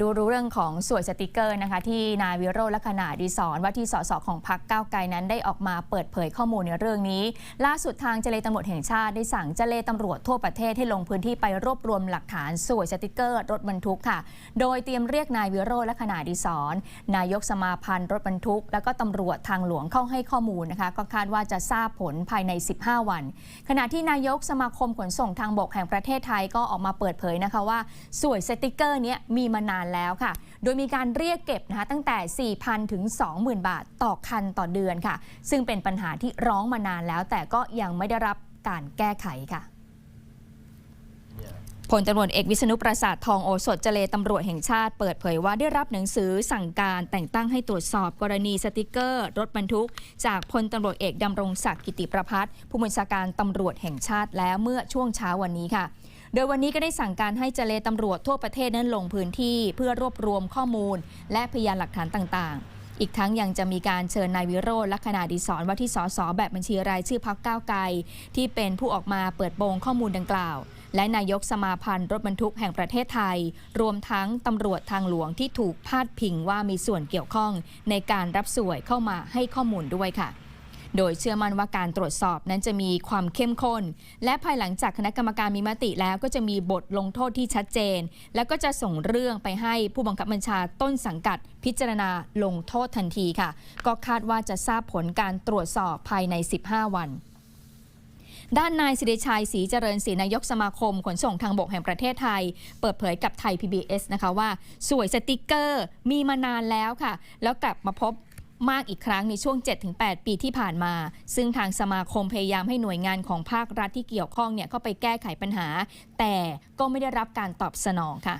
ดูรู้เรื่องของสวยสติกเกอร์นะคะที่นายวิโรจน์ลักษณะดีสอนว่าที่สสของพรรคก้าวไกลนั้นได้ออกมาเปิดเผยข้อมูลในเรื่องนี้ ล่าสุดทางเจเลตำรวจแห่งชาติได้สั่งเจเลตำรวจทั่วประเทศให้ลงพื้นที่ไปรวบรวมหลักฐานสวยสติกเกอร์ รถบรรทุกค่ะ โดยเตรียมเรียกนายวิโรจน์ลักษณะดีสอนนายกสมาพันธ์รถบรรทุก แล้วก็ตำรวจทางหลวงเข้าให้ข้อมูลนะคะก็คาดว่าจะทราบผลภายใน 15 วัน ขณะที่นายกสมาคมขนส่งทางบกแห่งประเทศไทยก็ออกมาเปิดเผยนะคะว่าสวยสติกเกอร์นี้มีมานานแล้วค่ะ โดยมีการเรียกเก็บนะคะตั้งแต่ 4,000 ถึง 20,000 บาทต่อคันต่อเดือนค่ะ ซึ่งเป็นปัญหาที่ร้องมานานแล้ว แต่ก็ยังไม่ได้รับการแก้ไขค่ะ ลตำรวจเอกวิษณุประสาททองโอสถเจเลตำรวจแห่งชาติเปิดเผยว่าได้รับหนังสือสั่งการแต่งตั้งให้ตรวจสอบกรณีสติกเกอร์ รถบรรทุก จากพลตำรวจเอกดำรงศักดิ์กิติประพัฒน์ผู้บัญชาการตำรวจแห่งชาติแล้วเมื่อช่วงเช้าวันนี้ค่ะโดยวันนี้ก็ได้สั่งการให้เจเลตำรวจทั่วประเทศนั้นลงพื้นที่เพื่อรวบรวมข้อมูล และพยานหลักฐานต่างๆ อีกทั้งยังจะมีการเชิญนายวิโรจน์ลักษณะดีสอนว่าที่สสแบบบัญชีรายชื่อพักก้าวไกลที่เป็นผู้ออกมาเปิดโปงข้อมูลดังกล่าว และนายกสมาพันธ์รถบรรทุกแห่งประเทศไทย รวมทั้งตำรวจทางหลวงที่ถูกพาดพิงว่ามีส่วนเกี่ยวข้อง ในการรับสวยเข้ามาให้ข้อมูลด้วยค่ะโดยเชื่อมั่นว่าการตรวจสอบนั้นจะมีความเข้มข้น และภายหลังจากคณะกรรมการมีมติแล้วก็จะมีบทลงโทษที่ชัดเจน แล้วก็จะส่งเรื่องไปให้ผู้บังคับบัญชาต้นสังกัด พิจารณาลงโทษทันทีค่ะ ก็คาดว่าจะทราบผลการตรวจสอบภายใน 15 วัน ด้านนายสิริชัยศรีเจริญศรีนายกสมาคม ขนส่งทางบกแห่งประเทศไทย เปิดเผยกับไทย PBS นะคะว่า สวยสติกเกอร์มีมานานแล้วค่ะ แล้วกลับมาพบมากอีกครั้งในช่วง 7-8 ปีที่ผ่านมา ซึ่งทางสมาคมพยายามให้หน่วยงานของภาครัฐที่เกี่ยวข้องเนี่ยเข้าไปแก้ไขปัญหา แต่ก็ไม่ได้รับการตอบสนองค่ะ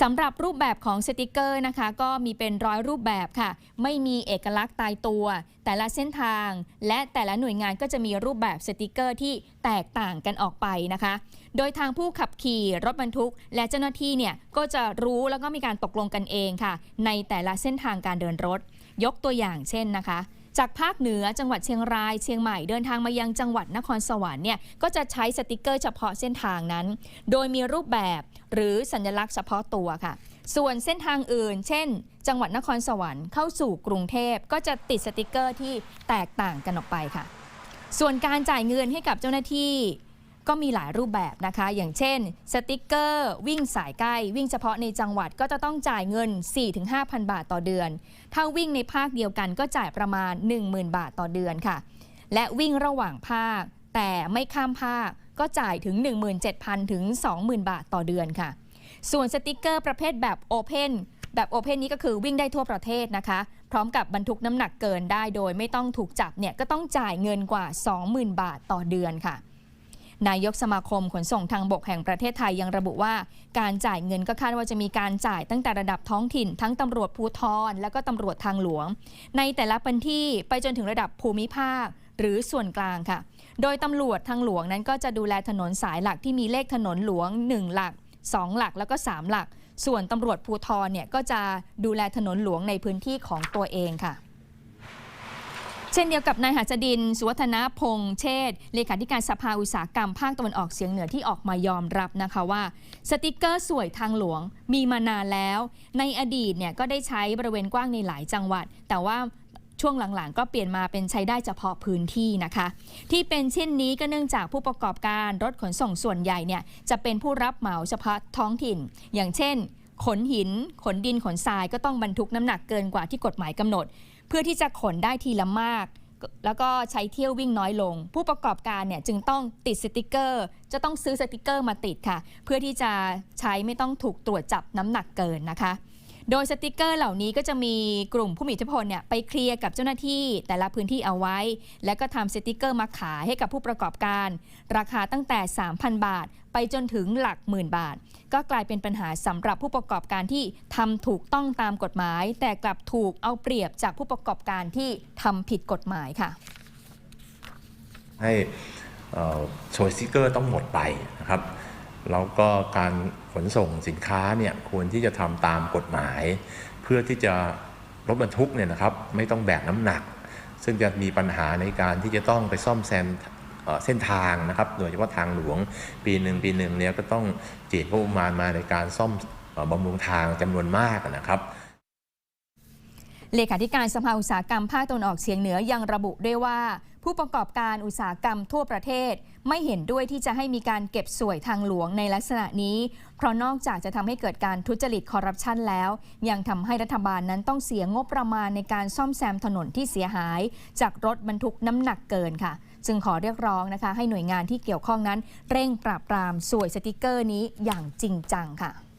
สำหรับรูปแบบของสติกเกอร์นะคะ ก็มีเป็นร้อยรูปแบบค่ะ ไม่มีเอกลักษณ์ตายตัว แต่ละเส้นทาง และแต่ละหน่วยงานก็จะมีรูปแบบสติกเกอร์ที่แตกต่างกันออกไปนะคะ โดยทางผู้ขับขี่รถบรรทุก และเจ้าหน้าที่เนี่ยก็จะรู้แล้วก็มีการตกลงกันเองค่ะ ในแต่ละเส้นทางการเดินรถ ยกตัวอย่างเช่นนะคะ จากภาคเหนือจังหวัดเชียงราย เชียงใหม่เดินทางมายังจังหวัดนครสวรรค์เนี่ยก็จะใช้สติกเกอร์เฉพาะเส้นทางนั้น โดยมีรูปแบบหรือสัญลักษณ์เฉพาะตัวค่ะ ส่วนเส้นทางอื่น เช่น จังหวัดนครสวรรค์เข้าสู่กรุงเทพก็จะติดสติกเกอร์ที่แตกต่างกันออกไปค่ะ ส่วนการจ่ายเงินให้กับเจ้าหน้าที่ ก็มีหลายรูปแบบนะคะ อย่างเช่น สติกเกอร์ วิ่งสายใกล้ วิ่งเฉพาะในจังหวัดก็จะต้องจ่ายเงิน 4-5,000 บาทต่อเดือน ถ้าวิ่งในภาคเดียวกันก็จ่ายประมาณ 10,000 บาทต่อเดือนค่ะ และวิ่งระหว่างภาค แต่ไม่ข้ามภาคก็จ่ายถึง 17,000 ถึง 20,000 บาทต่อเดือนค่ะ ส่วนสติกเกอร์ประเภทแบบโอเพนแบบโอเพนนี้ก็คือวิ่งได้ทั่วประเทศนะคะ พร้อมกับบรรทุกน้ำหนักเกินได้โดยไม่ต้องถูกจับเนี่ยก็ต้องจ่ายเงินกว่า 20,000 บาทต่อเดือนค่ะ นายกสมาคมขนส่งทางบกแห่งประเทศไทยยังระบุว่า การจ่ายเงินก็คาดว่าจะมีการจ่ายตั้งแต่ระดับท้องถิ่น ทั้งตำรวจภูธรและก็ตำรวจทางหลวง ในแต่ละพื้นที่ไปจนถึงระดับภูมิภาคหรือส่วนกลางค่ะ โดยตำรวจทางหลวงนั้นก็จะดูแลถนนสายหลักที่มีเลขถนนหลวง 1 หลัก 2 หลักแล้วก็ 3 หลัก ส่วนตำรวจภูธรเนี่ยก็จะดูแลถนนหลวงในพื้นที่ของตัวเองค่ะ เช่นเดียวกับนายหัสดิน สุวัฒนพงษ์เชษฐ์เลขาธิการสภาอุตสาหกรรมภาคตะวันออกเฉียงเหนือที่ออกมายอมรับนะคะว่า สติกเกอร์สวยทางหลวงมีมานานแล้ว ในอดีตเนี่ยก็ได้ใช้บริเวณกว้างในหลายจังหวัด แต่ว่าช่วงหลังๆ ก็เปลี่ยนมาเป็นใช้ได้เฉพาะพื้นที่นะคะ ที่เป็นเช่นนี้ก็เนื่องจากผู้ประกอบการรถขนส่งส่วนใหญ่เนี่ยจะเป็นผู้รับเหมาเฉพาะท้องถิ่น อย่างเช่น ขนหิน ขนดินขนทรายก็ต้องบรรทุกน้ำหนักเกินกว่าที่กฎหมายกำหนด เพื่อที่จะขนได้ทีละมาก แล้วก็ใช้เที่ยววิ่งน้อยลง ผู้ประกอบการเนี่ยจึงต้องติดสติกเกอร์ จะต้องซื้อสติกเกอร์มาติดค่ะ เพื่อที่จะใช้ไม่ต้องถูกตรวจจับน้ำหนักเกินนะคะโดยสติกเกอร์เหล่านี้ก็จะมีกลุ่มผู้มีอิทธิพลเนี่ยไปเคลียร์กับเจ้าหน้าที่แต่ละพื้นที่เอาไว้ และก็ทำสติกเกอร์มาขายให้กับผู้ประกอบการ ราคาตั้งแต่ 3,000 บาท ไปจนถึงหลักหมื่นบาท ก็กลายเป็นปัญหาสำหรับผู้ประกอบการที่ทำถูกต้องตามกฎหมาย แต่กลับถูกเอาเปรียบจากผู้ประกอบการที่ทำผิดกฎหมายค่ะให้เอ่อโชว์สติกเกอร์ต้องหมดไปนะครับแล้วก็การขนส่งสินค้าเนี่ยควรที่จะทำตามกฎหมาย เพื่อที่จะรถบรรทุกเนี่ยนะครับไม่ต้องแบกน้ำหนัก ซึ่งจะมีปัญหาในการที่จะต้องไปซ่อมแซม เส้นทางนะครับ โดยเฉพาะทางหลวงปีหนึ่งปีหนึ่งเนี่ยก็ต้องจีดงบประมาณมาในการซ่อมบำรุงทางจำนวนมากนะครับ เลขาธิการสภาอุตสาหกรรมภาคตะวันออกเฉียงเหนือยังระบุด้วยว่า ผู้ประกอบการอุตสาหกรรมทั่วประเทศ ไม่เห็นด้วยที่จะให้มีการเก็บสวยทางหลวงในลักษณะนี้ เพราะนอกจากจะทำให้เกิดการทุจริตคอร์รัปชันแล้ว ยังทำให้รัฐบาลนั้นต้องเสียงบประมาณในการซ่อมแซมถนนที่เสียหาย จากรถบรรทุกน้ำหนักเกินค่ะ จึงขอเรียกร้องนะคะ ให้หน่วยงานที่เกี่ยวข้องนั้น เร่งปราบปรามสวยสติกเกอร์นี้อย่างจริงจังค่ะ